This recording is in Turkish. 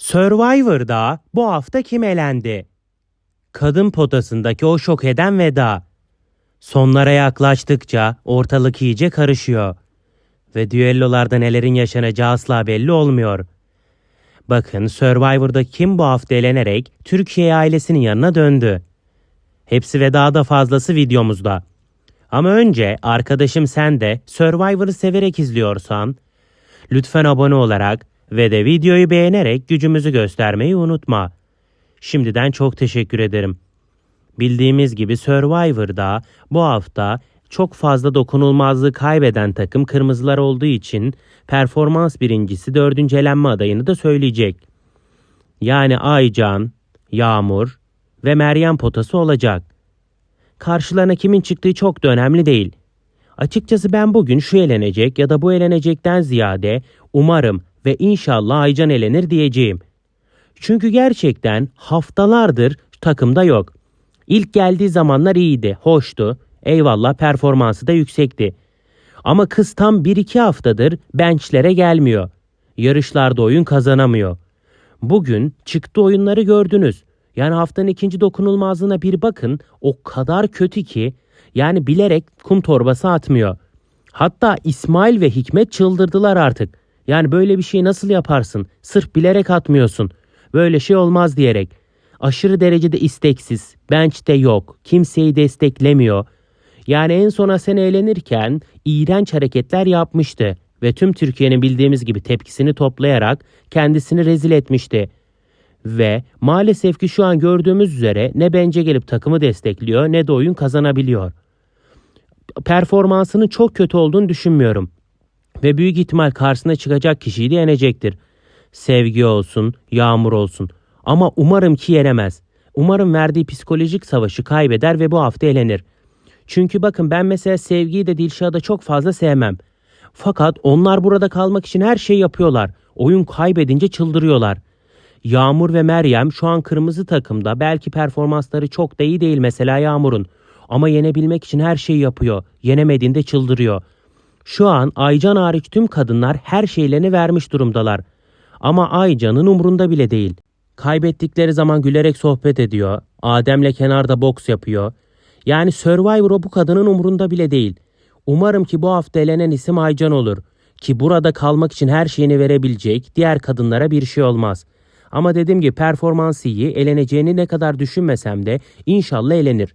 Survivor'da bu hafta kim elendi? Kadın potasındaki o şok eden veda. Sonlara yaklaştıkça ortalık iyice karışıyor. Ve düellolarda nelerin yaşanacağı asla belli olmuyor. Bakın Survivor'da kim bu hafta elenerek Türkiye ailesinin yanına döndü. Hepsi ve daha da fazlası videomuzda. Ama önce arkadaşım sen de Survivor'ı severek izliyorsan lütfen abone olarak ve de videoyu beğenerek gücümüzü göstermeyi unutma. Şimdiden çok teşekkür ederim. Bildiğimiz gibi Survivor'da bu hafta çok fazla dokunulmazlığı kaybeden takım kırmızılar olduğu için performans birincisi dördüncü elenme adayını da söyleyecek. Yani Aycan, Yağmur ve Meryem potası olacak. Karşılarına kimin çıktığı çok da önemli değil. Açıkçası ben bugün şu elenecek ya da bu elenecekten ziyade umarım ve inşallah Aycan elenir diyeceğim. Çünkü gerçekten haftalardır takımda yok. İlk geldiği zamanlar iyiydi, hoştu. Eyvallah performansı da yüksekti. Ama kız tam 1-2 haftadır bench'lere gelmiyor. Yarışlarda oyun kazanamıyor. Bugün çıktı oyunları gördünüz. Yani haftanın ikinci dokunulmazlığına bir bakın. O kadar kötü ki yani bilerek kum torbası atmıyor. Hatta İsmail ve Hikmet çıldırdılar artık. Yani böyle bir şey nasıl yaparsın? Sırf bilerek atmıyorsun. Böyle şey olmaz diyerek. Aşırı derecede isteksiz. Bench'te yok. Kimseyi desteklemiyor. Yani en sona sen eğlenirken iğrenç hareketler yapmıştı ve tüm Türkiye'nin bildiğimiz gibi tepkisini toplayarak kendisini rezil etmişti. Ve maalesef ki şu an gördüğümüz üzere ne bence gelip takımı destekliyor ne de oyun kazanabiliyor. Performansının çok kötü olduğunu düşünmüyorum. Ve büyük ihtimal karşısına çıkacak kişiyi de yenecektir. Sevgi olsun, yağmur olsun. Ama umarım ki yenemez. Umarım verdiği psikolojik savaşı kaybeder ve bu hafta elenir. Çünkü bakın ben mesela Sevgi'yi de Dilşah'ı da çok fazla sevmem. Fakat onlar burada kalmak için her şeyi yapıyorlar. Oyun kaybedince çıldırıyorlar. Yağmur ve Meryem şu an kırmızı takımda. Belki performansları çok da iyi değil mesela Yağmur'un. Ama yenebilmek için her şeyi yapıyor. Yenemediğinde çıldırıyor. Şu an Aycan hariç tüm kadınlar her şeylerini vermiş durumdalar. Ama Aycan'ın umrunda bile değil. Kaybettikleri zaman gülerek sohbet ediyor. Adem'le kenarda boks yapıyor. Yani Survivor o bu kadının umrunda bile değil. Umarım ki bu hafta elenen isim Aycan olur. Ki burada kalmak için her şeyini verebilecek, diğer kadınlara bir şey olmaz. Ama dediğim gibi performansı iyi, eleneceğini ne kadar düşünmesem de inşallah elenir.